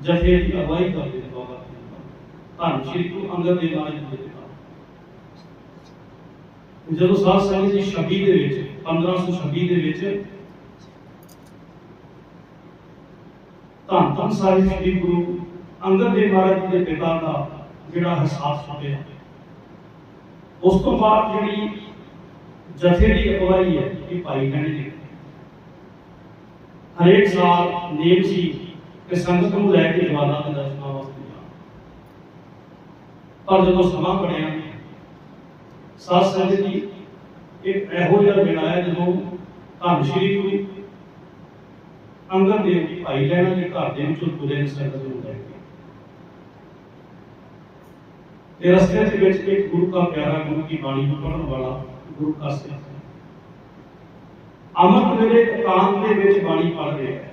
ਜਥੇ ਦੀ ਅਗਵਾਈ ਕਰਦੇ ਨੇ ਬਾਬਾ ਧੰਨ ਸ਼੍ਰੀ ਗੁਰੂ ਅੰਗਦ ਦੇਵ ਮਹਾਰਾਜ ਜੀ ਦੇ ਪਿਤਾ। ਜਦੋਂ ਸਾਧ ਸੰਗਤ ਦੀ 26 ਦੇ ਵਿੱਚ 1526 ਦੇ ਵਿੱਚ ਧੰਨ ਧੰਨ ਸਾਹਿਬ ਸ੍ਰੀ ਗੁਰੂ ਅੰਗਦ ਦੇਵ ਮਹਾਰਾਜ ਜੀ ਦੇ ਪਿਤਾ ਦਾ ਜਿਹੜਾ ਹਿਸਾਬ ਸੁਣਿਆ। ਉਸ ਤੋਂ ਬਾਅਦ ਜਿਹੜੀ ਜਥੇ ਦੀ ਅਗਵਾਈ ਹੈ, ਇਹ ਭਾਈ ਕਹਿਣੇ ਦੀ ਹਰੇਕ ਸਾਲ ਨੇਮ ਸੀ ਕਿ ਸੰਗਤ ਨੂੰ ਲੈ ਕੇ ਜਵਾਨਾਂ ਦੇ ਦਰਸ਼ਨਾਂ ਵਾਸਤੇ ਪਰ ਜਦੋਂ ਸਮਾਂ ਬਣਿਆ, ਸਾਧ ਸੰਗਤ ਜੀ ਇੱਕ ਇਹੋ ਜਿਹਾ ਦਿਨ ਆਇਆ ਜਦੋਂ ਧੰਨ ਸ਼੍ਰੀ ਗੁਰੂ ਅੰਗਦ ਦੇਵ ਜੀ ਭਾਈ ਲੈਣਾ ਦੇ ਘਰ ਦੇ ਵਿੱਚੋਂ ਤੁਰੇ ਸੰਗਤ ਨੂੰ ਲੈ ਕੇ। ਤੇ ਰਸਤੇ ਦੇ ਵਿੱਚ ਇੱਕ ਗੁਰੂ ਦਾ ਪਿਆਰਾ ਗੁਰੂ ਕੀ ਬਾਣੀ ਨੂੰ ਪੜ੍ਹਨ ਵਾਲਾ ਗੁਰੂ ਕਾਸਿਆ ਅਮਰ ਵੇਲੇ ਇਕਾਂਤ ਦੇ ਵਿੱਚ ਬਾਣੀ ਪੜ੍ਹ ਰਿਹਾ ਹੈ।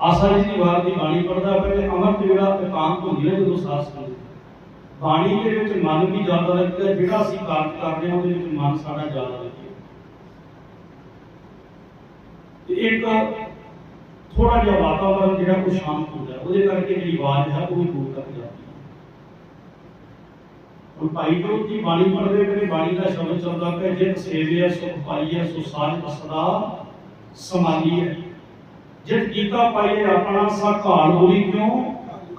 ਆਸਾ ਜੀ ਦੀ ਵਾਰ ਦੀ ਬਾਣੀ ਪੜ੍ਹਦਾ ਪਹਿਲੇ ਅਮਰ ਜਿਹੜਾ ਇਕਾਂਤ ਹੁੰਦੀ ਹੈ ਜਦੋਂ ਸਾਧ ਸੰਗਤ। ਬਾਣੀ ਦੇ ਵਿੱਚ ਮਨ ਵੀ ਜ਼ਿਆਦਾ ਲੱਗਦਾ ਜਿਹੜਾ ਅਸੀਂ ਕਾਰਜ ਕਰਦੇ ਹਾਂ, ਉਹਦੇ ਵਿੱਚ ਮਨ ਸਾਡਾ ਜ਼ਿਆਦਾ ਲੱਗਦਾ ਤੇ ਇੱਕ ਥੋੜਾ ਜਿਹਾ ਵਾਤਾਵਰਨ ਜਿਹੜਾ ਉਹ ਸ਼ਾਂਤ ਹੁੰਦਾ ਉਹਦੇ ਕਰਕੇ ਜਿਹੜੀ ਆਵਾਜ਼ ਹੈ, ਉਹ ਵੀ ਦੂਰ ਤੱਕ ਜਾਂਦੀ ਹੈ। ਹੁਣ ਭਾਈ ਜੋਤ ਜੀ ਬਾਣੀ ਪੜ੍ਹਦੇ ਪਏ ਬਾਣੀ ਦਾ ਸ਼ਬਦ ਚੱਲਦਾ ਪਿਆ, ਜਿਤ ਸੇਵਿਆ ਸੁਖ ਪਾਈਐ ਸੋ ਸਾਜ ਸਦਾ ਸਮਾਲੀਐ। ਜਿਤ ਕੀਤਾ ਪਾਈਏ ਆਪਣਾ ਸਾ ਘਾਲ ਕਿਉਂ?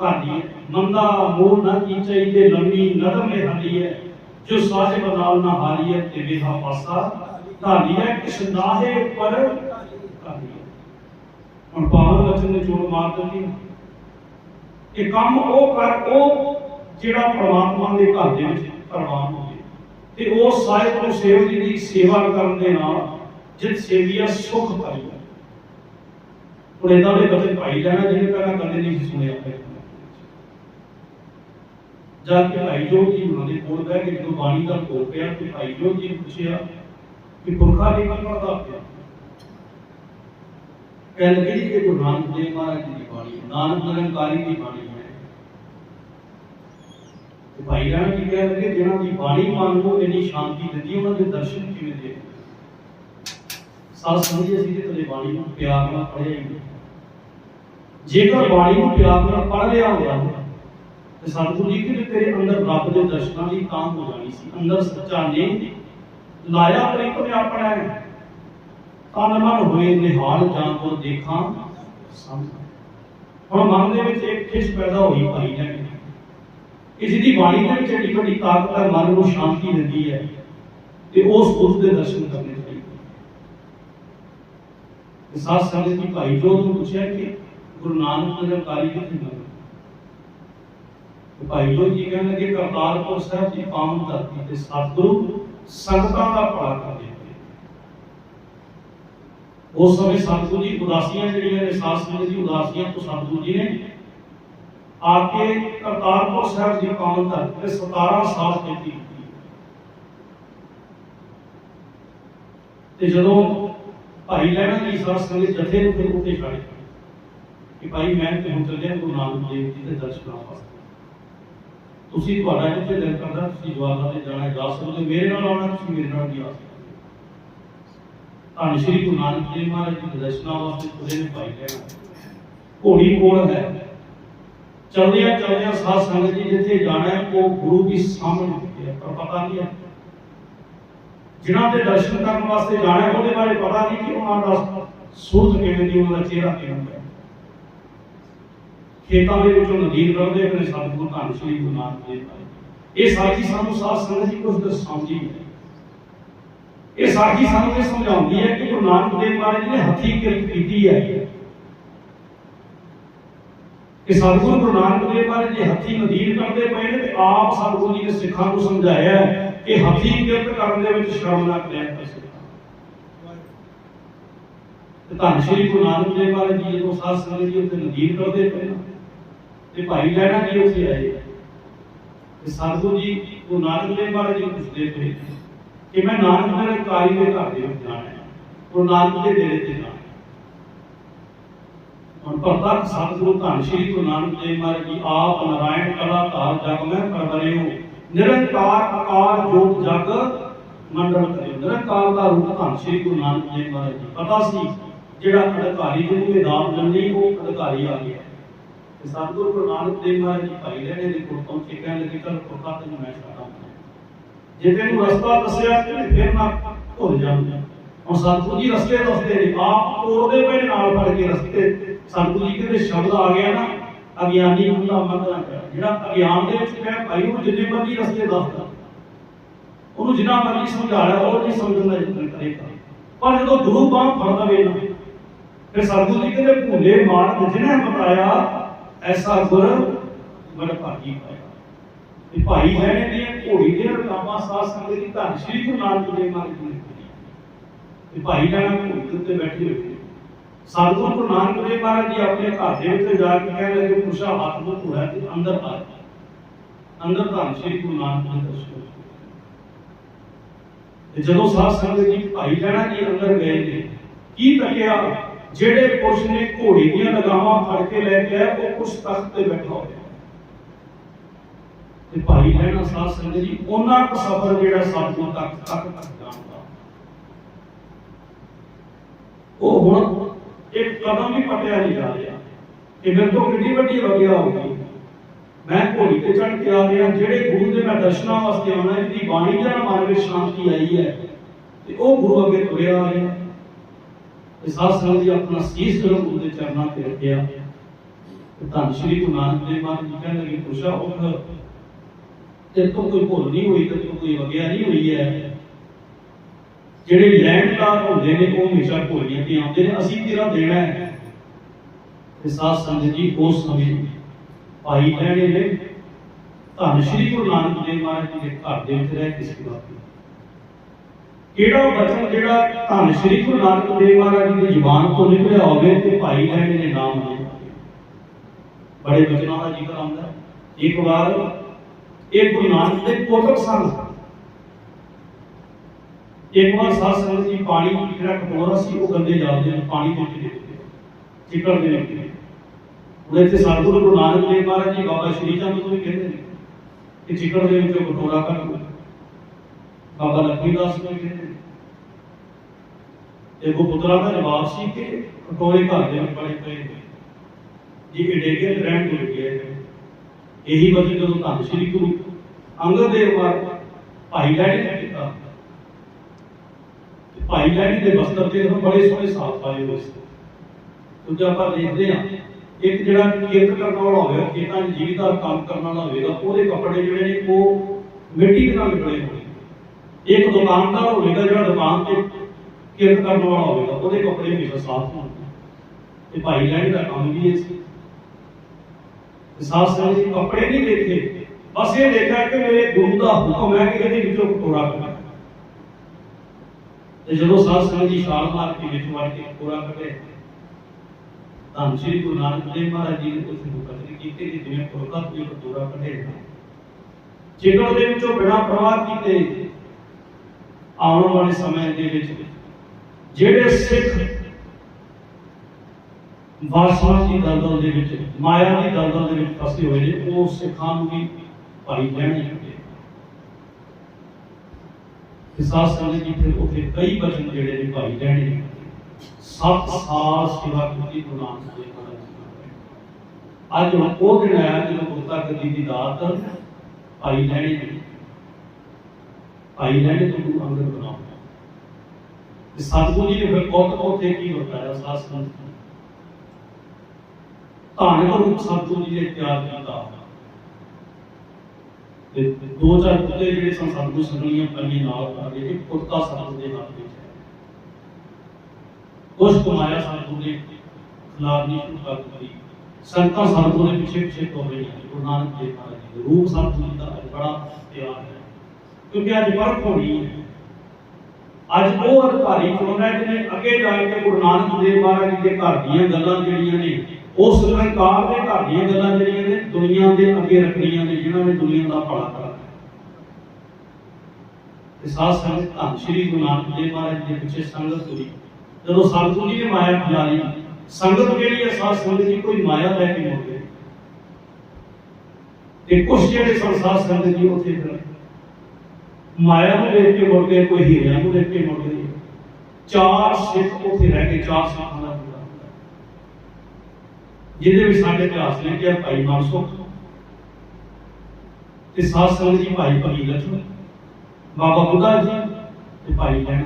ਘਾਲੀ ਮੰਦਾ ਮੋਹ ਨਾ ਕੀ ਚਾਹੀਦੇ ਲੰਮੀ ਨਦਮ ਨੇ ਹਲੀਐ ਜੋ ਸਾਜ ਬਨਾਲ ਨਾ ਹਾਲੀਐ ਤੇ ਵਿਹਾ ਪਾਸਾ ਢਾਲੀਐ ਕਿਸ ਨਾਹੇ ਉੱਪਰ ਘਾਲੀਐ ਹੁਣ ਪਾਵਨ ਵਚਨ ਨੇ ਜੋੜ ਮਾਰ ਦਿੱਤੀ ਕਿ ਕੰਮ ਉਹ ਕਰ, ਉਹ ਜਿਹੜਾ ਪ੍ਰਮਾਤਮਾ ਦੇ ਘਰ ਦੇ ਵਿੱਚ ਪ੍ਰਵਾਨ ਹੋਵੇ ਤੇ ਉਹ ਸਾਹਿਬ ਨੂੰ ਸੇਵ ਦੀ ਸੇਵਾ ਕਰਨ ਦੇ ਨਾਲ ਜਿਤ ਸੇਵੀਆ ਸੁਖ ਪਾਈ। ਹੁਣ ਇਹਨਾਂ ਦੇ ਬਚਨ ਭਾਈ ਜਾਣਾ ਜਿਹਨੇ ਪਹਿਲਾਂ ਕਦੇ ਨਹੀਂ ਸੀ ਸੁਣਿਆ ਆਪਣੇ ਜਦ ਕਿ ਭਾਈ ਜੋਤ ਜੀ ਉਹਨਾਂ ਦੇ ਕੋਲ ਬਹਿ ਕੇ ਜਦੋਂ ਬਾਣੀ ਦਾ ਕੋਲ ਪਿਆ ਤੇ ਭਾਈ ਜੋਤ ਜੀ ਨੇ ਪੁੱਛਿਆ ਕਿ ਪੁਰਖਾ ਦੀ ਕੀ ਪੜਦਾ ਪਿਆ ਕਹਿਣ ਲੱਗੇ ਜੀ ਇਹ ਗੁਰੂ ਨਾਨਕ ਦੇਵ ਮਹਾਰਾਜ ਜੀ ਦੀ ਬਾਣੀ ਹੈ ਨਾਨਕ ਨਿਰੰਕਾਰੀ ਦੀ ਬਾਣੀ ਹੈ ਤੇ ਭਾਈ ਰਾਮ ਜੀ ਕਹਿਣ ਲੱਗੇ ਜਿਹਨਾਂ ਦੀ ਬਾਣੀ ਮਨ ਨੂੰ ਇੰਨੀ ਸ਼ਾਂਤੀ ਦਿੰਦੀ ਹੈ, ਉਹਨਾਂ ਦੇ ਦਰਸ਼ਨ ਕਿਵੇਂ ਦੇ ਸਾਧ ਸੰਗਤ ਅਸੀਂ ਤੇ ਕਦੇ ਬਾਣੀ ਨੂੰ ਪਿਆਰ ਨਾਲ ਪੜ੍ਹਿਆ ਹੀ ਨਹੀਂ। ਜੇਕਰ ਬਾਣੀ ਨੂੰ ਪਿਆਰ ਨਾਲ ਪੜ੍ਹ ਲਿਆ ਹੁੰਦਾ ਤੇ ਸਤਿਗੁਰੂ ਜੀ ਕਹਿੰਦੇ ਤੇਰੇ ਅੰਦਰ ਰੱਬ ਦੇ ਦਰਸ਼ਨਾਂ ਦੀ ਤਾਂ ਹੋ ਜਾਣੀ ਸੀ। ਅੰਦਰ ਸੱਚਾ ਨੇ ਲਾਇਆ ਪ੍ਰੀਤ ਨੇ ਆਪਣਾ ਤਨ ਮਨ ਹੋਏ ਨਿਹਾਲ ਜਾਂ ਕੋ ਦੇਖਾਂ ਸਮਝ ਹੁਣ ਮਨ ਦੇ ਵਿੱਚ ਇੱਕ ਖਿਸ਼ ਪੈਦਾ ਹੋਈ ਭਾਈ ਜਾਨ। ਇਸ ਦੀ ਬਾਣੀ ਦੇ ਵਿੱਚ ਏਡੀ ਵੱਡੀ ਤਾਕਤ ਹੈ, ਮਨ ਨੂੰ ਸ਼ਾਂਤੀ ਦਿੰਦੀ ਹੈ ਤੇ ਉਸ ਉਸ ਦੇ ਦਰਸ਼ਨ ਕਰਨੇ ਚਾਹੀਦੇ। ਤੇ ਸਾਧ ਸੰਗਤ ਜੀ ਭਾਈ ਜੋਤ ਨੂੰ ਪੁੱਛਿਆ ਕਿ ਗੁਰੂ ਨਾਨਕ ਨਿਰੰਕਾਰੀ ਕਿੱਥੇ ਮਿਲਦਾ ਤੇ ਭਾਈ ਜੋਤ ਜੀ ਕਹਿਣ ਲੱਗੇ ਕਰਤਾਰਪੁਰ ਸਾਹਿਬ ਦੀ ਪਾਵਨ ਧਰਤੀ ਤੇ ਸਤਿਗੁਰੂ ਸੰਗਤਾਂ ਦਾ ਭਲਾ ਕਰਦੇ ਨੇ ਉਸ ਸਮੇਂ ਸਤਿਗੁਰੂ ਜੀ ਉਦਾਸੀਆਂ ਜਿਹੜੀਆਂ ਨੇ ਸਾਧ ਸੰਗਤ ਜੀ ਉਦਾਸੀਆਂ ਤੋਂ ਸਤਿਗੁਰੂ ਜੀ ਨੇ ਆ ਕੇ ਕਰਤਾਰਪੁਰ ਸਾਹਿਬ ਦੀ ਪਾਵਨ ਧਰਤੀ ਤੇ 17 ਸਾਲ ਖੇਤੀ ਕੀਤੀ ਤੇ ਜਦੋਂ ਭਾਈ ਲੈਣਾ ਦੀ ਸਾਧ ਸੰਗਤ ਜਥੇ ਨੂੰ ਫਿਰ ਉੱਤੇ ਛੱਡ ਕਿ ਭਾਈ ਮੈਂ ਤੇ ਹੁਣ ਚੱਲਿਆ ਗੁਰੂ ਨਾਨਕ ਦੇਵ ਜੀ ਦੇ ਦਰਸ਼ਨਾਂ ਵਾਸਤੇ ਤੁਸੀਂ ਤੁਹਾਡਾ ਜਿੱਥੇ ਦਿਲ ਕਰਦਾ, ਤੁਸੀਂ ਜਵਾਨਾਂ ਦੇ ਜਾਣਾ ਜਾ ਸਕਦੇ ਹੋ। ਮੇਰੇ ਨਾਲ ਆਉਣਾ, ਤੁਸੀਂ ਮੇਰੇ ਨਾਲ ਵੀ ਆ ਸਕਦੇ ਹੋ। ਧੰਨ ਸ਼੍ਰੀ ਗੁਰੂ ਨਾਨਕ ਦੇਵ ਮਹਾਰਾਜ ਜੀ ਦੇ ਦਰਸ਼ਨਾਂ ਵਾਸਤੇ ਤੁਰੇ ਨੇ ਭਾਈ ਲੈਣਾ ਘੋੜੀ ਕੋਲ ਹੈ ਚਲਦਿਆਂ ਚਲਦਿਆਂ ਸਾਧ ਸੰਗਤ ਜੀ ਜਿੱਥੇ ਜਾਣਾ ਹੈ, ਉਹ ਗੁਰੂ ਦੀ ਸਾਹਮਣੇ ਹੁੰਦੀ ਹੈ ਪਰ ਪਤਾ ਨਹੀਂ ਹੈ ਜਿਨ੍ਹਾਂ ਦੇ ਦਰਸ਼ਨ ਕਰਨ ਵਾਸਤੇ ਜਾਣਾ ਉਹਦੇ ਬਾਰੇ ਪਤਾ ਨਹੀਂ ਕਿ ਉਹਨਾਂ ਦਾ ਸੂਰਤ ਕਿਵੇਂ ਦੀ ਉਹਨਾਂ ਦਾ ਚਿਹਰਾ ਕਿਵੇਂ ਦਾ ਖੇਤਾਂ ਦੇ ਵਿੱਚੋਂ ਨਦੀਨ ਰਲਦੇ ਆਪਣੇ ਸਤਿਗੁਰੂ ਧੰਨ ਸ਼੍ਰੀ ਗੁਰੂ ਨਾਨਕ ਦੇਵ ਜੀ ਇਹ ਸਾਖੀ ਸਾਨੂੰ ਸਾਧ ਸੰਗਤ ਜੀ ਕੁਝ ਦਰਸਾਉਂਦੀ ਹੈ। ਇਹ ਸਾਖੀ ਸਾਨੂੰ ਇਹ ਸਮਝਾਉਂਦੀ ਹੈ ਕਿ ਗੁਰੂ ਨਾਨਕ ਦੇਵ ਮਹਾਰਾਜ ਨੇ ਹੱਥੀਂ ਕਿਰਤ ਕੀਤੀ ਹੈ। ਕਿ ਸਤਿਗੁਰੂ ਗੁਰੂ ਨਾਨਕ ਦੇਵ ਮਹਾਰਾਜ ਜੀ ਹੱਥੀਂ ਨਦੀਨ ਕਰਦੇ ਪਏ ਨੇ ਤੇ ਆਪ ਸਤਿਗੁਰੂ ਜੀ ਨੇ ਸਿੱਖਾਂ ਨੂੰ ਸਮਝਾਇਆ ਹੈ। ਕਿ ਹੱਥੀਂ ਕਿਰਤ ਕਰਨ ਦੇ ਵਿੱਚ ਸ਼ਰਮ ਨਾ ਕਰਿਆ ਕਰੋ ਸਿੱਖਾਂ ਤੇ ਧੰਨ ਸ਼੍ਰੀ ਗੁਰੂ ਨਾਨਕ ਦੇਵ ਮਹਾਰਾਜ ਜੀ ਜਦੋਂ ਸਾਧ ਸੰਗਤ ਜੀ ਉੱਤੇ ਨਦੀਨ ਕਰਦੇ ਪਏ ਨਾ ਤੇ ਭਾਈ ਲੈਣਾ ਜੀ ਉੱਥੇ ਆਏ ਤੇ ਸਤਿਗੁਰੂ ਜੀ ਗੁਰੂ ਨਾਨਕ ਦੇਵ ਮਹਾਰਾਜ ਜੀ ਨੂੰ ਪੁੱਛਦੇ ਪਏ ਕਿ ਮੈਂ ਨਾਨਕ ਨਿਰੰਕਾਰੀ ਦੇ ਘਰ ਦੇ ਵਿੱਚ ਜਾਣਾ ਹੈ ਗੁਰੂ ਨਾਨਕ ਦੇ ਡੇਰੇ ਤੇ ਜਾਣਾ ਹੈ ਹੁਣ ਪ੍ਰਤੱਖ ਸਤਿਗੁਰੂ ਧੰਨ ਸ਼੍ਰੀ ਗੁਰੂ ਨਾਨਕ ਦੇਵ ਮਹਾਰਾਜ ਜੀ ਆਪ ਨਾਰਾਇਣ ਕਲਾ ਧਾਰ ਜਗ ਮੈਂ ਪਰਵਰਿਓ ਨਿਰੰਕਾਰ ਆਕਾਰ ਜੋਤ ਜਗ ਮੰਡਲ ਕਰਿਓ ਨਿਰੰਕਾਰ ਦਾ ਰੂਪ ਧੰਨ ਸ਼੍ਰੀ ਗੁਰੂ ਨਾਨਕ ਦੇਵ ਮਹਾਰਾਜ ਜੀ ਪਤਾ ਸੀ, ਜਿਹੜਾ ਅਧਿਕਾਰੀ ਜਿਹਨੂੰ ਇਹ ਦਾਤ ਮਿਲਣੀ, ਉਹ ਅਧਿਕਾਰੀ ਆ ਗਿਆ। ਤੇ ਸਤਿਗੁਰੂ ਗੁਰੂ ਨਾਨਕ ਦੇਵ ਮਹਾਰਾਜ ਜੀ ਭਾਈ ਲੈਣੇ ਦੇ ਕੋਲ ਪਹੁੰਚੇ, ਕਹਿਣ ਲੱਗੇ, ਚਲ ਪੁੱਤਾ, ਤੈਨੂੰ ਮੈਂ ਛੱਡਾਂ ਜੇ ਤੈਨੂੰ ਰਸਤਾ ਦੱਸਿਆ ਤੇ ਫਿਰ ਨਾ ਭੁੱਲ ਜਾਂਦਾ ਹੁਣ ਸਤਿਗੁਰੂ ਜੀ ਰਸਤੇ ਦੱਸਦੇ ਨੇ, ਆਪ ਤੋਰਦੇ ਪਏ ਨਾਲ ਫੜ ਕੇ ਰਸਤੇ। ਸਤਿਗੁਰੂ ਜੀ ਕਹਿੰਦੇ ਸ਼ਬਦ ਆ ਗਿਆ ਨਾ ਅਗਿਆਨੀ ਹੁੰਦਾ ਮਤ ਨਾ ਕਰ ਜਿਹੜਾ ਅਗਿਆਨ ਦੇ ਵਿੱਚ ਪਿਆ ਭਾਈ ਉਹਨੂੰ ਜਿੰਨੇ ਮਰਜ਼ੀ ਰਸਤੇ ਦੱਸਦਾ, ਉਹਨੂੰ ਜਿੰਨਾ ਮਰਜ਼ੀ ਸਮਝਾਇਆ ਉਹ ਨਹੀਂ ਸਮਝਣ ਦਾ ਯਤਨ ਕਰੇਗਾ। ਪਰ ਜਦੋਂ ਗੁਰੂ ਬਾਹ ਫੜ ਲਵੇ ਨਾ, ਫਿਰ ਸਤਿਗੁਰੂ ਜੀ ਕਹਿੰਦੇ, ਭੁੱਲੇ ਮਾਨ ਜਿਹਨੇ ਬਤਾਇਆ ਐਸਾ ਗੁਰ ਬੜ ਭਾਗੀ ਪਾਇਆ। ਤੇ ਭਾਈ ਲੈਣੇ ਦੀਆਂ ਘੋੜੀ ਦੇ ਰਕਾਮਾਂ ਸਾਧ ਸੰਗਤ ਦੀ ਧੰਨ ਸ਼੍ਰੀ ਗੁਰੂ ਨਾਨਕ ਦੇਵ ਮਹਾਰਾਜ ਜੀ ਤੇ ਭਾਈ ਲੈਣਾ ਘੋੜੀ ਉੱਤੇ ਬੈਠੇ ਹੋਏ। ਨੇ। ਗੁਰੂ ਨਾਨਕ ਦੇਵ ਮਹਾਰਾਜ ਜੀ ਆਪਣੇ ਘਰ ਦੇ ਵਿੱਚ ਜਾ ਕੇ ਕਹਿਣ ਲੱਗੇ ਪੁੱਛਾ ਹੱਥ ਨੂੰ ਧੋਇਆ ਤੇ ਅੰਦਰ ਆ ਅੰਦਰ ਧੰਨ ਸ਼੍ਰੀ ਗੁਰੂ ਨਾਨਕ ਦੇਵ ਦਰਸ਼ਨ ਤੇ ਜਦੋਂ ਸਾਧ ਸੰਗਤ ਜੀ ਭਾਈ ਲੈਣਾ ਜੀ ਅੰਦਰ ਗਏ ਨੇ, ਕੀ ਤੱਕਿਆ ਜਿਹੜੇ ਪੁਰਸ਼ ਨੇ ਘੋੜੀ ਦੀਆਂ ਲਗਾਮਾਂ ਫੜ ਕੇ ਲੈ ਕੇ ਆਇਆ ਉਹ ਕੁਛ ਤਖਤ ਤੇ ਬੈਠਾ ਹੋਇਆ। ਤੇ ਭਾਈ ਲੈਣਾ ਸਾਧ ਸੰਗਤ ਜੀ, ਉਹਨਾਂ ਕੁ ਸਫਰ ਜਿਹੜਾ ਸਤਿਗੁਰ ਤੱਕ ਤੱਕ ਤੱਕ ਜਾਣਦਾ ਉਹ ਹੁਣ ਇੱਕ ਕਦਮ ਵੀ ਪਟਿਆ ਨਹੀਂ ਜਾ ਰਿਹਾ। ਕਿ ਮੇਰੇ ਤੋਂ ਕਿੰਨੀ ਵੱਡੀ ਵਗਿਆ ਹੋ ਮੈਂ ਘੋੜੀ ਤੇ ਚੜ ਕੇ ਆ ਰਿਹਾ, ਜਿਹੜੇ ਗੁਰੂ ਦੇ ਮੈਂ ਦਰਸ਼ਨਾਂ ਵਾਸਤੇ ਆਉਣਾ ਜਿਹਦੀ ਬਾਣੀ ਦਾ ਮਨ ਵਿੱਚ ਸ਼ਾਂਤੀ ਆਈ ਹੈ। ਤੇ ਉਹ ਗੁਰੂ ਅੱਗੇ ਤੁਰਿਆ ਆ ਰਿਹਾ। ਤੇ ਸਾਧ ਜੀ ਆਪਣਾ ਸੀਸ ਗੁਰੂ ਗੁਰੂ ਚਰਨਾਂ ਤੇ ਰੱਖਿਆ ਧੰਨ ਸ਼੍ਰੀ ਗੁਰੂ ਨਾਨਕ ਦੇਵ ਮਹਾਰਾਜ ਜੀ ਕਹਿੰਦੇ ਕਿ ਪੁੱਛਾ, ਉੱਠ। ਤੇ ਤੋਂ ਕੋਈ ਭੁੱਲ ਨਹੀਂ ਹੋਈ ਤੇ ਕੋਈ ਵਗਿਆ ਨਹੀਂ ਹੋਈ ਹੈ। ਜਿਹੜੇ ਲੈਂਡਦਾਰ ਹੁੰਦੇ ਨੇ, ਉਹ ਹਮੇਸ਼ਾ ਭੁੱਲੀਆਂ ਤੇ ਆਉਂਦੇ ਨੇ। ਅਸੀਂ ਤੇਰਾ ਦੇਣਾ ਹੈ। ਤੇ ਸਾਧ ਸੰਗਤ ਜੀ, ਉਸ ਸਮੇਂ ਭਾਈ ਲੈਣੇ ਨੇ ਧੰਨ ਸ਼੍ਰੀ ਗੁਰੂ ਨਾਨਕ ਦੇਵ ਮਹਾਰਾਜ ਜੀ ਦੇ ਘਰ ਦੇ ਵਿੱਚ ਰਹਿ ਕੇ ਸੇਵਾ ਕੀਤੀ ਕਿਹੜਾ ਬਚਨ, ਜਿਹੜਾ ਧੰਨ ਸ਼੍ਰੀ ਗੁਰੂ ਨਾਨਕ ਦੇਵ ਮਹਾਰਾਜ ਜੀ ਦੀ ਜ਼ੁਬਾਨ ਤੋਂ ਨਿਕਲਿਆ ਹੋਵੇ ਤੇ ਭਾਈ ਲੈਣੇ ਨੇ ਨਾਮ ਲਿਆ ਬੜੇ ਬਚਨਾਂ ਦਾ ਜ਼ਿਕਰ ਆਉਂਦਾ। ਇੱਕ ਵਾਰ ਇਹ ਗੁਰੂ ਨਾਨਕ ਦੇ ਕੋਟਕ ਸਨ। ਇੱਕ ਵਾਰ ਸਾਧ ਸੰਗਤ ਜੀ ਪਾਣੀ ਜਿਹੜਾ ਕਟੋਰਾ ਸੀ, ਉਹ ਗੰਦੇ ਜਾਂਦੇ ਨੇ ਪਾਣੀ ਦੇ ਵਿੱਚ ਦੇ ਦਿੱਤੇ ਚਿੱਕੜ ਦੇ ਵਿੱਚ ਉਹਦੇ ਤੇ ਸਤਿਗੁਰੂ ਗੁਰੂ ਨਾਨਕ ਦੇਵ ਮਹਾਰਾਜ ਜੀ, ਬਾਬਾ ਸ਼੍ਰੀ ਚੰਦ ਤੋਂ ਵੀ ਕਹਿੰਦੇ ਨੇ ਕਿ ਚਿੱਕੜ ਦੇ ਵਿੱਚੋਂ ਕਟੋਰਾ ਕੱਢ ਲਓ। ਬਾਬਾ ਲਖਮੀ ਦਾਸ ਨੂੰ ਵੀ ਕਹਿੰਦੇ ਨੇ। ਇਹ ਉਹ ਪੁੱਤਰਾ ਦਾ ਜਵਾਬ ਸੀ ਕਿ ਕਟੋਰੇ ਘਰ ਦੇ ਵਿੱਚ ਪੜੇ ਪਏ ਨੇ। ਜੀ, ਇਹ ਡੇਗੇ ਤੇ ਰਹਿਣ ਤੋਂ ਗਿਆ ਇਹੀ। ਵਜ੍ਹਾ ਜਦੋਂ ਧੰਨ ਸ਼੍ਰੀ ਗੁਰੂ ਅੰਗਦ ਦੇਵ ਵਾਰ ਭਾਈ ਲੈਣੀ ਨੇ ਕੀਤਾ ਤੇ ਭਾਈ ਲੈਣੀ ਦੇ ਵਸਤਰ ਤੇ ਉਹ ਬੜੇ ਸੋਹਣੇ ਸਾਫ਼ ਪਾਏ ਹੋਏ ਸੀ। ਕਿਉਂਕਿ ਆਪਾਂ ਦੇਖਦੇ ਹਾਂ, ਇੱਕ ਜਿਹੜਾ ਖੇਤ ਕਰਨ ਵਾਲਾ ਹੋਵੇ ਖੇਤਾਂ ਜੀਵਦਾਰ ਕੰਮ ਕਰਨ ਵਾਲਾ ਹੋਵੇਗਾ, ਉਹਦੇ ਕੱਪੜੇ ਜਿਹੜੇ ਨੇ, ਉਹ ਮਿੱਟੀ ਦੇ ਨਾਲ ਨਿਕਲੇ ਹੋਣਗੇ। ਇੱਕ ਦੁਕਾਨਦਾਰ ਹੋਵੇਗਾ, ਜਿਹੜਾ ਦੁਕਾਨ ਤੇ ਕਿਰਤ ਕਰਨ ਵਾਲਾ ਹੋਵੇਗਾ, ਉਹਦੇ ਕੱਪੜੇ ਹਮੇਸ਼ਾ ਸਾਫ਼ ਹੋਣਗੇ ਤੇ ਭਾਈ ਲੈਣੀ ਦਾ ਕੰਮ ਵੀ ਇਹ ਸੀ। ਤੇ ਸਾਧ ਕੱਪੜੇ ਨਹੀਂ ਦੇਖੇ। ਬਸ ਇਹ ਦੇਖਿਆ ਕਿ ਮੇਰੇ ਗੁਰੂ ਦਾ ਹੁਕਮ ਹੈ ਕਿ ਇਹਦੇ ਵਿੱਚੋਂ ਕਟੋਰਾ ਕੱਢ। ਤੇ ਜਦੋਂ ਸਾਧ ਸੰਗਤ ਜੀ ਛਾਲ ਮਾਰ ਕੇ ਵਿੱਚ ਵੜ ਕੇ ਕਟੋਰਾ ਕੱਢੇ ਤਾਂ ਸ੍ਰੀ ਗੁਰੂ ਨਾਨਕ ਦੇਵ ਮਹਾਰਾਜ ਜੀ ਨੇ ਉਸ ਨੂੰ ਕਤਲ ਕੀਤੇ ਕਿ ਜਿਵੇਂ ਪੁਰਖਾ ਕੋਈ ਕਟੋਰਾ ਕੱਢੇ ਜਿਗਰ ਦੇ ਵਿੱਚੋਂ ਬਿਨਾ ਪ੍ਰਵਾਹ ਕੀਤੇ ਆਉਣ ਵਾਲੇ ਸਮੇਂ ਦੇ ਵਿੱਚ ਜਿਹੜੇ ਸਿੱਖ ਵਾਸਨਾ ਦੀ ਦਲਦਲ ਦੇ ਵਿੱਚ ਮਾਇਆ ਦੀ ਦਲਦਲ ਦੇ ਵਿੱਚ ਫਸੇ ਹੋਏ ਨੇ ਉਹ ਸਿੱਖਾਂ ਨੂੰ ਵੀ ਭਾਈ ਲੈਣੇ ਚਾਹੀਦੇ ਇਸ ਸੰਗਤ ਜੀ ਫਿਰ ਉੱਥੇ ਕਈ ਬਚਨ ਜਿਹੜੇ ਨੇ ਭਾਈ ਲੈਣੇ ਨੇ ਸੱਤ ਸਾਲ ਸੇਵਾ ਕੀਤੀ ਗੁਰੂ ਨਾਨਕ ਦੇਵ ਮਹਾਰਾਜ ਜੀ ਨੇ। ਅੱਜ ਹੁਣ ਉਹ ਦਿਨ ਆਇਆ ਜਦੋਂ ਗੁਰਤਾ ਗੱਦੀ ਦੀ ਦਾਤ ਭਾਈ ਲੈਣੇ ਨੇ ਭਾਈ ਲੈਣੇ ਤੋਂ ਗੁਰੂ ਅੰਗਦ ਬਣਾਉਂਦਾ ਤੇ ਸਤਿਗੁਰੂ ਜੀ ਨੇ ਫਿਰ ਬਹੁਤ ਉੱਥੇ ਕੀ ਬਤਾਇਆ ਸਾਧ ਸੰਗਤ ਨੂੰ ਧਾਰਮਿਕ ਰੂਪ ਸਤਿਗੁਰੂ ਜੀ ਨੇ ਤਿਆਰ ਕੀਤਾ ਤੇ ਦੋ ਚਾਰ ਕੁੱਤੇ ਜਿਹੜੇ ਸਨ ਸਤਿਗੁਰੂ ਸੰਗਲੀਆਂ ਪੰਨੀ ਨਾਲ ਕਰ ਗਏ ਇੱਕ ਕੁੱਤਾ ਸਤਿਗੁਰੂ ਦੇ ਹੱਥ ਵਿੱਚ ਹੈ ਕਮਾਇਆ ਸਤਿਗੁਰੂ ਨੇ ਖਿਲਾਫ ਨਹੀਂ ਸ਼ੁਰੂ ਕਰ ਦਿੱਤੀ। ਸੰਤਾਂ ਸਤਿਗੁਰੂ ਦੇ ਪਿੱਛੇ ਪਿੱਛੇ ਤੁਰ ਰਹੇ ਨੇ। ਗੁਰੂ ਨਾਨਕ ਦੇਵ ਮਹਾਰਾਜ ਜੀ ਰੂਪ ਸਤਿਗੁਰੂ ਦਾ ਅੱਜ ਬੜਾ ਤਿਆਰ ਹੈ। ਕਿਉਂਕਿ ਅੱਜ ਪਰਖ ਹੋਣੀ ਅੱਜ ਉਹ ਅਧਿਕਾਰੀ ਚੁਣਨਾ ਜਿਹਨੇ ਅੱਗੇ ਜਾ ਕੇ ਗੁਰੂ ਨਾਨਕ ਦੇਵ ਮਹਾਰਾਜ ਜੀ ਦੇ ਘਰ ਦੀਆਂ ਗੱਲਾਂ ਜਿਹੜੀਆਂ ਨੇ ਉਸ ਨਿਰੰਕਾਰ ਦੇ ਘਰ ਦੀਆਂ ਗੱਲਾਂ ਜਿਹੜੀਆਂ ਨੇ ਦੁਨੀਆ ਦੇ ਅੱਗੇ ਰੱਖਣੀਆਂ ਨੇ, ਜਿਨ੍ਹਾਂ ਨੇ ਦੁਨੀਆ ਦਾ ਭਲਾ ਕਰਨਾ ਹੈ। ਤੇ ਸੰਗਤ ਧੰਨ ਸ਼੍ਰੀ ਗੁਰੂ ਨਾਨਕ ਦੇਵ ਮਹਾਰਾਜ ਦੇ ਪਿੱਛੇ ਸੰਗਤ ਹੋਈ ਜਦੋਂ ਸਤਿਗੁਰੂ ਜੀ ਮਾਇਆ ਖਿਲਾਰੀ। ਸੰਗਤ ਜਿਹੜੀ ਹੈ, ਸਾਧ ਸੰਗਤ ਜੀ ਕੋਈ ਮਾਇਆ ਲੈ ਕੇ ਮੁੜ ਗਏ ਤੇ ਕੁਝ ਜਿਹੜੇ ਸੰਸਾਰ ਸੰਗਤ ਜੀ ਉੱਥੇ ਫਿਰ ਮਾਇਆ ਨੂੰ ਦੇਖ ਕੇ ਮੁੜ ਗਏ, ਕੋਈ ਹੀਰਿਆਂ ਨੂੰ ਦੇਖ ਕੇ ਮੁੜ ਗਏ। ਚਾਰ ਸਿੱਖ ਉੱਥੇ ਰਹਿ ਗਏ, ਚਾਰ ਸਿੱਖਾਂ ਦਾ ਜਿਹਦੇ ਵਿੱਚ ਸਾਡੇ ਇਤਿਹਾਸ ਨੇ ਕਿ ਭਾਈ ਮਨਸੁਖ ਤੇ ਸਾਧ ਸੰਗਤ ਜੀ ਭਾਈ ਭਗੀ ਲక్ష్ਮਣ ਬਾਬਾ ਬੁੱਢਾ ਜੀ ਤੇ ਭਾਈ ਲੈਣ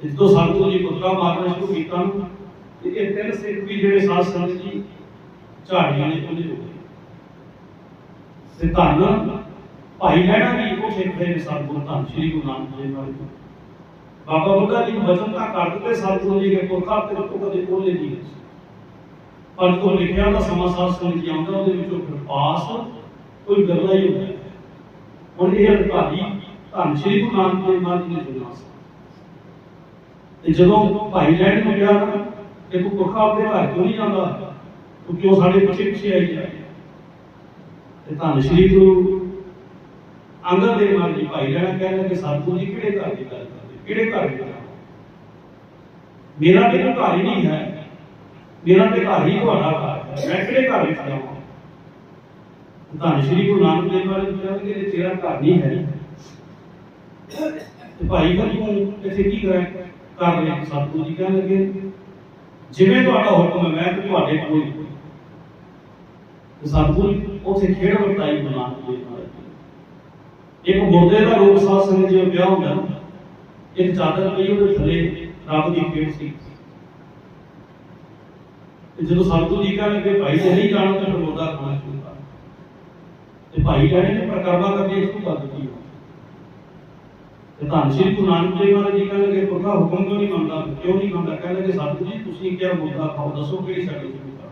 ਇਸ ਤੋਂ ਸੰਤੋ ਜੀ ਪੁੱਤਰਾ ਮਾਰਨਾ ਸ਼ੁਰੂ ਕੀਤਾ ਨੂੰ ਤੇ ਇਹ ਤਿੰਨ ਸਿੱਖ ਵੀ ਜਿਹੜੇ ਸਾਧ ਸੰਗਤ ਜੀ ਝਾੜੀਆਂ ਦੇ ਪੁੱਜੇ ਹੋ ਗਏ ਤੇ ਧੰਨ ਭਾਈ ਲੈਣਾ ਵੀ ਉਹ ਸਿੱਖ ਦੇ ਸਤਿਗੁਰੂ ਧੰਨ ਸ਼੍ਰੀ ਗੁਰੂ ਨਾਨਕ ਦੇਵ ਮਹਾਰਾਜ ਜੀ ਬਾਬਾ ਬੁੱਢਾ ਜੀ ਨੂੰ ਬਚਨ ਤਾਂ ਕਰ ਦਿੱਤੇ ਸਤਿਗੁਰੂ ਜੀ ਦੇ ਪੁਰਖਾ ਤੇ ਤੋਂ ਕਦੇ ਕੋਲੇ ਨਹੀਂ। ਪਰ ਤੋਂ ਲਿਖਿਆ ਦਾ ਸਮਾਂ ਸਾਧ ਸੰਗਤ ਜੀ ਆਉਂਦਾ, ਉਹਦੇ ਵਿੱਚੋਂ ਫਿਰ ਕੋਈ ਗੱਲਾਂ ਹੀ ਹੁੰਦਾ ਹੁਣ ਇਹ ਅਧਿਕਾਰੀ ਧੰਨ ਸ਼੍ਰੀ ਗੁਰੂ ਨਾਨਕ ਦੇਵ ਮਹਾਰਾਜ ਨੇ ਚੁਣਿਆ ਤੇ ਜਦੋਂ ਭਾਈ ਲੈਣ ਨੂੰ ਗਿਆ ਨਾ ਕਿ ਪੁਰਖਾ ਆਪਣੇ ਘਰ ਕਿਉਂ ਨਹੀਂ ਜਾਂਦਾ? ਤੂੰ ਕਿਉਂ ਸਾਡੇ ਪਿੱਛੇ ਪਿੱਛੇ ਆਈ ਜਾ ਤੇ ਧੰਨ ਸ਼੍ਰੀ ਗੁਰੂ ਅੰਗਦ ਦੇਵ ਮਹਾਰਾਜ ਜੀ ਭਾਈ ਲੈਣਾ ਕਹਿੰਦੇ ਕਿ ਸਤਿਗੁਰੂ ਜੀ ਕਿਹੜੇ ਘਰ ਦੀ ਗੱਲ ਕਰਦੇ ਕਿਹੜੇ ਘਰ ਦੀ ਮੇਰਾ ਤੇ ਘਰ ਹੀ ਨਹੀਂ ਹੈ। ਮੇਰਾ ਤੇ ਘਰ ਹੀ ਤੁਹਾਡਾ ਘਰ ਹੈ। ਮੈਂ ਕਿਹੜੇ ਘਰ ਵਿੱਚ ਜਾਵਾਂ ਧੰਨ ਸ਼੍ਰੀ ਗੁਰੂ ਨਾਨਕ ਦੇਵ ਮਹਾਰਾਜ ਜੀ ਕਹਿੰਦੇ ਕਿ ਤੇਰਾ ਘਰ ਨਹੀਂ ਹੈ। ਤੇ ਭਾਈ ਫਿਰ ਤੂੰ ਇੱਥੇ ਕੀ ਕਰਾਂ ਕਰ ਰਿਹਾ ਸਤਿਗੁਰੂ ਜੀ ਕਹਿਣ ਲੱਗੇ, ਜਿਵੇਂ ਤੁਹਾਡਾ ਹੁਕਮ ਹੈ, ਮੈਂ ਤੇ ਤੁਹਾਡੇ ਕੋਲ ਸਤਿਗੁਰੂ ਉਥੇ ਖੇਡ ਵਰਤਾਈ ਬਣਾ ਕੇ ਇੱਕ ਮੁਰਦੇ ਦਾ ਰੂਪ ਸਾਧ ਸੰਗਤ ਜੀ ਵਿਆਹ ਹੁੰਦਾ ਨਾ ਇੱਕ ਚਾਦਰ ਪਈ ਉਹਦੇ ਥੱਲੇ ਰੱਬ ਦੀ ਖੇਡ ਸੀ। ਤੇ ਜਦੋਂ ਸਤਿਗੁਰੂ ਜੀ ਕਹਿਣ ਲੱਗੇ ਭਾਈ ਨਹੀਂ ਜਾਣੋ ਤਾਂ ਫਿਰ ਮੁਰਦਾ ਸ਼ੁਰੂ ਕਰ। ਤੇ ਭਾਈ ਕਹਿੰਦੇ ਨੇ ਪ੍ਰਕਰਮਾ ਕਰਕੇ ਇਸ ਤੋਂ ਗੱਲ ਕੀ ਹੋ। ਤੇ ਧੰਨ ਸ਼੍ਰੀ ਗੁਰੂ ਨਾਨਕ ਦੇਵ ਮਹਾਰਾਜ ਜੀ ਕਹਿੰਦੇ ਕਿ ਪੁਰਖਾ ਹੁਕਮ ਕਿਉਂ ਨਹੀਂ ਮੰਨਦਾ? ਕਿਉਂ ਨਹੀਂ ਮੰਨਦਾ? ਕਹਿੰਦੇ ਕਿ ਸਤਿਗੁਰੂ ਜੀ, ਤੁਸੀਂ ਕਿਹਾ ਮੁਰਦਾ ਖਾਓ, ਦੱਸੋ ਕਿਹੜੀ ਸ਼ਕਲ ਸ਼ੁਰੂ ਕਰਾਂ।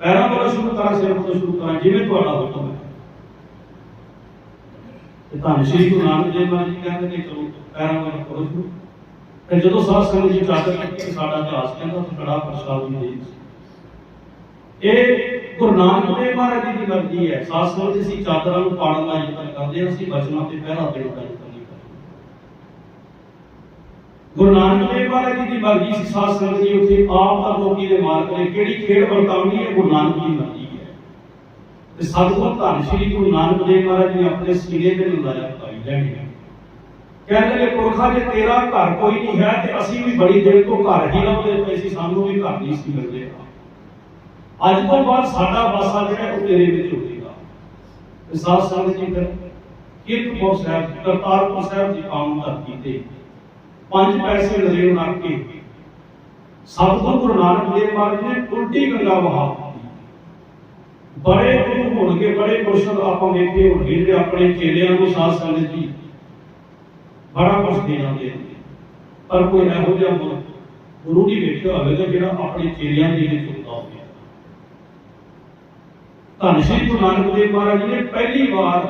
ਪੈਰਾਂ ਤੋਂ ਸ਼ੁਰੂ ਕਰਾਂ, ਸਿਰ ਤੋਂ ਸ਼ੁਰੂ ਕਰਾਂ, ਜਿਵੇਂ ਤੁਹਾਡਾ ਹੁਕਮ ਹੈ। ਤੇ ਧੰਨ ਸ਼੍ਰੀ ਗੁਰੂ ਨਾਨਕ ਦੇਵ ਮਹਾਰਾਜ ਜੀ ਕਹਿੰਦੇ ਕਿ ਚਲੋ ਪੈਰਾਂ ਤੋਂ ਕਰੋ ਸ਼ੁਰੂ। ਤੇ ਜਦੋਂ ਸਾਧ ਸੰਗਤ ਜੀ ਚਾਦਰ ਕੱਟੀ ਸਾਡਾ ਇਤਿਹਾਸ ਕਹਿੰਦਾ ਤਾਂ ਪ੍ਰਸ਼ਾਦ ਦੀ ਦੇਣ ਇਹ ਗੁਰੂ ਨਾਨਕ ਦੇਵ ਮਹਾਰਾਜ ਜੀ ਦੀ ਮਰਜ਼ੀ ਹੈ। ਸਾਧ ਸੰਗਤ ਅਸੀਂ ਚਾਦਰਾਂ ਨੂੰ ਪਾੜਨ ਦਾ ਯਤਨ ਕਰਦੇ ਹਾਂ, ਅਸੀਂ ਬਚਨਾਂ ਤੇ ਪਹਿਰਾ ਦੇਣ ਦਾ ਯਤਨ ਨਹੀਂ ਕਰਦੇ। ਗੁਰੂ ਨਾਨਕ ਦੇਵ ਮਹਾਰਾਜ ਜੀ ਦੀ ਮਰਜ਼ੀ ਸੀ। ਸਾਧ ਸੰਗਤ ਜੀ ਉੱਥੇ ਆਪ ਦਾ ਲੋਕੀ ਦੇ ਮਾਲਕ ਨੇ। ਕਿਹੜੀ ਖੇਡ ਵਰਤਾਉਣੀ ਹੈ? ਗੁਰੂ ਨਾਨਕ ਦੀ ਮਰਜ਼ੀ ਹੈ ਤੇ ਸਤਿਗੁਰ ਧੰਨ ਸ਼੍ਰੀ ਗੁਰੂ ਨਾਨਕ ਦੇਵ ਮਹਾਰਾਜ ਨੇ ਆਪਣੇ ਸੀਨੇ ਤੇ ਲਾਇਆ ਭਾਈ ਲੈਣੇ ਕਹਿੰਦੇ ਨੇ, ਪੁਰਖਾ ਜੇ ਤੇਰਾ ਘਰ ਕੋਈ ਨਹੀਂ ਹੈ ਤੇ ਅਸੀਂ ਵੀ ਬੜੀ ਦੇਰ ਤੋਂ ਘਰ ਹੀ ਲੱਭਦੇ ਪਏ ਸੀ ਸਾਨੂੰ ਵੀ ਘਰ ਨਹੀਂ ਸੀ ਮਿਲਦੇ। ਅੱਜ ਤੋਂ ਬਾਅਦ ਸਾਡਾ ਵਾਸਾ ਜਿਹੜਾ ਉਹ ਤੇਰੇ ਵਿੱਚ ਹੋਵੇਗਾ ਤੇ ਸਾਧ ਸੰਗਤ ਜੀ ਫਿਰ ਕੀਰਤਪੁਰ ਸਾਹਿਬ, ਕਰਤਾਰਪੁਰ ਸਾਹਿਬ ਦੀ ਪਾਵਨ ਧਰਤੀ ਤੇ ਪੰਜ ਪੈਸੇ ਨਜ਼ਰ ਰੱਖ ਕੇ ਸਤਿਗੁਰੂ ਗੁਰੂ ਨਾਨਕ ਦੇਵ ਮਹਾਰਾਜ ਨੇ ਉਲਟੀ ਗੰਗਾ ਵਹਾ ਬੜੇ ਗੁਰੂ ਹੋਣਗੇ, ਬੜੇ ਮੁਰਸ਼ਦ ਆਪਾਂ ਵੇਖੇ ਹੋਣਗੇ, ਜਿਹੜੇ ਆਪਣੇ ਚੇਲਿਆਂ ਨੂੰ ਸਾਧ ਸੰਗਤ ਜੀ ਬੜਾ ਕੁਝ ਦੇ ਜਾਂਦੇ ਪਰ ਕੋਈ ਇਹੋ ਜਿਹਾ ਗੁਰੂ ਨਹੀਂ ਵੇਖਿਆ ਹੋਵੇਗਾ ਜਿਹੜਾ ਆਪਣੇ ਚੇਲਿਆਂ ਦੇ ਵਿੱਚ ਹੁੰਦਾ ਹੋਵੇ। ਧੰਨ ਸ਼੍ਰੀ ਗੁਰੂ ਨਾਨਕ ਦੇਵ ਮਹਾਰਾਜ ਜੀ ਨੇ ਪਹਿਲੀ ਵਾਰ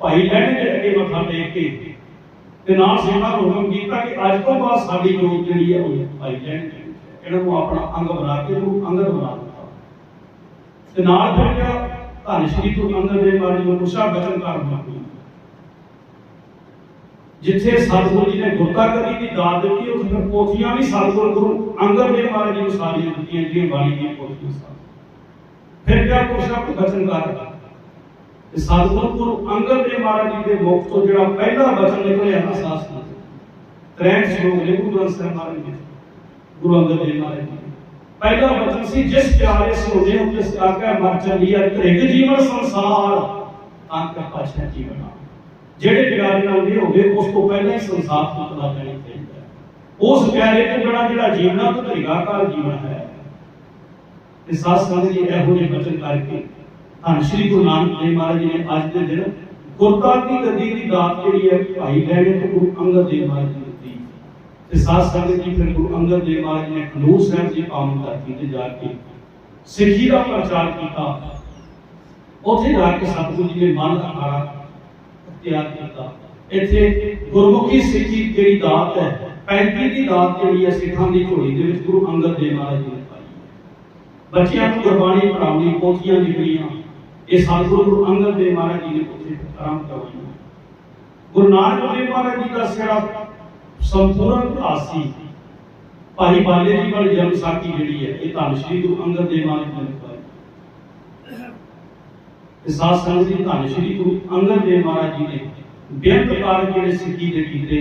ਭਾਈ ਲੈਣੇ ਦੇ ਅੱਗੇ ਮੱਥਾ ਟੇਕ ਕੇ ਤੇ ਨਾਲ ਸੇਵਾ ਨੂੰ ਹੁਕਮ ਕੀਤਾ ਕਿ ਅੱਜ ਤੋਂ ਬਾਅਦ ਸਾਡੀ ਜੋਤ ਜਿਹੜੀ ਹੈ ਉਹ ਭਾਈ ਲੈਣ ਦੀ ਨੂੰ ਆਪਣਾ ਅੰਗ ਬਣਾ ਕੇ, ਉਹਨੂੰ ਅੰਗਦ ਬਣਾ ਤੇ ਨਾਲ ਫਿਰ ਜਿਹੜਾ ਧੰਨ ਸ਼੍ਰੀ ਗੁਰੂ ਅੰਗਦ ਦੇਵ ਮਹਾਰਾਜ ਨੂੰ ਪੁੱਛਾ ਬਚਨ ਕਰ ਦਿੱਤੀ ਜਿੱਥੇ ਸਤਿਗੁਰੂ ਜੀ ਨੇ ਗੁਰਤਾ ਕਰੀ ਦੀ ਦਾਤ ਦਿੱਤੀ ਉਸ ਫਿਰ ਪੋਥੀਆਂ ਵੀ ਸਤਿਗੁਰੂ ਗੁਰੂ ਅੰਗਦ ਦੇਵ ਮਹਾਰਾਜ ਜੀ ਨੂੰ ਸਾਰੀਆਂ ਦਿੱਤੀਆਂ, ਜਿਹੜੀਆਂ ਬਾਣੀ ਦੀਆਂ ਪੋਥੀਆਂ ਸਨ। ਫਿਰ ਕਿਆ ਪੁੱਛਾ ਕੋ ਬਚਨ ਕਰ ਤੇ ਸਤਿਗੁਰੂ ਗੁਰੂ ਅੰਗਦ ਦੇਵ ਮਹਾਰਾਜ ਜੀ ਦੇ ਮੁਖ ਤੋਂ ਜਿਹੜਾ ਪਹਿਲਾ ਬਚਨ ਨਿਕਲਿਆ ਨਾ ਸਾਸ ਨਾਲ ਤਰੈਣ ਸ਼ਲੋਕ ਨੇ ਗੁਰੂ ਗ੍ਰੰਥ ਸਾਹਿਬ ਮਹਾਰਾਜ ਜੀ ਗੁਰੂ ਅੰਗਦ ਦੇਵ ਮਹਾਰਾਜ ਜੀ। ਪਹਿਲਾ ਬਚਨ ਸੀ, ਜਿਸ ਪਿਆਰੇ ਸੋਨੇ ਹੋ ਜਿਸ ਆਗਾ ਮਰ ਚੱਲੀਆ ਤ੍ਰਿਗ ਜੀਵਨ ਸੰਸਾਰ ਅੰਕ ਪਾਛਾ ਜੀਵਨ ਜਿਹੜੇ ਪਿਆਰੇ ਨਾਲ ਵੀ ਹੋਵੇ ਉਸ ਤੋਂ ਪਹਿਲਾਂ ਹੀ ਸੰਸਾਰ ਤੋਂ ਪਤਾ ਲੈਣਾ ਚਾਹੀਦਾ ਹੈ। ਉਸ ਪਿਆਰੇ ਤੋਂ ਜਿਹੜਾ ਜਿਹੜਾ ਜੀਵਨਾ ਤੋਂ ਤਰੀਕਾਕਾਰ ਜੀਵਨ ਹੈ ਤੇ ਸਾਧ ਸੰਗਤ ਜੀ ਇਹੋ ਜਿਹੇ ਬਚਨ ਕਰਕੇ ਧੰਨ ਸ਼੍ਰੀ ਗੁਰੂ ਨਾਨਕ ਦੇਵ ਮਹਾਰਾਜ ਜੀ ਨੇ ਅੱਜ ਦੇ ਦਿਨ ਗੁਰਤਾ ਦੀ ਗੱਦੀ ਦੀ ਦਾਤ ਜਿਹੜੀ ਹੈ, ਭਾਈ ਲੈਣੇ ਤੇ ਗੁਰੂ ਅੰਗਦ ਦੇਵ ਮਹਾਰਾਜ ਜੀ ਤੇ ਸਾਧ ਸੰਗਤ ਜੀ ਫਿਰ ਗੁਰੂ ਅੰਗਦ ਦੇਵ ਮਹਾਰਾਜ ਨੇ ਖਡੂਰ ਸਾਹਿਬ ਦੀ ਪਾਵਨ ਧਰਤੀ ਤੇ ਜਾ ਕੇ ਸਿੱਖੀ ਦਾ ਪ੍ਰਚਾਰ ਕੀਤਾ। ਉੱਥੇ ਜਾ ਕੇ ਸਤਿਗੁਰੂ ਜੀ ਨੇ ਮਨ ਦਾ ਤਿਆਰ ਕੀਤਾ। ਇੱਥੇ ਗੁਰਮੁਖੀ ਸਿੱਖੀ ਜਿਹੜੀ ਦਾਤ ਹੈ 35 ਦੀ ਦਾਤ ਜਿਹੜੀ ਹੈ ਸਿੱਖਾਂ ਦੀ ਝੋਲੀ ਦੇ ਵਿੱਚ ਗੁਰੂ ਅੰਗਦ ਦੇਵ ਮਹਾਰਾਜ ਜੀ ਨੇ ਪਾਈ। ਬੱਚਿਆਂ ਨੂੰ ਗੁਰਬਾਣੀ ਪੜ੍ਹਾਉਣੀ ਪੋਥੀਆਂ ਲਿਖਣੀਆਂ, ਇਹ ਸਤਿਗੁਰੂ ਗੁਰੂ ਅੰਗਦ ਦੇਵ ਮਹਾਰਾਜ ਜੀ ਨੇ ਉੱਥੇ ਆਰੰਭ ਕਰਵਾਈਆਂ ਗੁਰੂ ਨਾਨਕ ਦੇਵ ਮਹਾਰਾਜ ਜੀ ਦਾ ਸਿਰਾ ਸੰਪੂਰਨ ਇਤਿਹਾਸ ਭਾਈ ਬਾਲੇ ਜੀ ਵਾਲੀ ਜਨਮ ਸਾਖੀ ਜਿਹੜੀ ਹੈ, ਇਹ ਧੰਨ ਸ਼੍ਰੀ ਗੁਰੂ ਅੰਗਦ ਦੇਵ ਮਹਾਰਾਜ ਜੀ ਨੇ ਪਾਈ ਸਾਧ ਸੰਗਤ ਜੀ, ਧੰਨ ਸ਼੍ਰੀ ਗੁਰੂ ਅੰਗਦ ਦੇਵ ਮਹਾਰਾਜ ਜੀ ਨੇ ਬੇਅੰਤ ਕਾਰਜ ਜਿਹੜੇ ਸਿੱਖੀ ਦੇ ਕੀਤੇ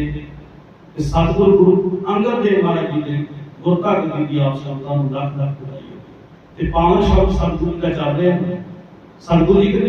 ਕਿ ਸਤਿਗੁਰੂ ਗੁਰੂ ਅੰਗਦ ਦੇਵ ਮਹਾਰਾਜ ਜੀ ਦੇ ਗੁਰਤਾ ਗੱਦੀ ਦੀ ਆਪ ਸ਼ਬਦਾਂ ਨੂੰ ਲੱਖ ਲੱਖ ਵਧਾਈ ਤੇ ਪਾਵਨ ਸ਼ਬਦ ਸਤਿਗੁਰੂ ਦਾ ਚੱਲ ਰਿਹਾ ਸਤਿਗੁਰੂ ਜੀ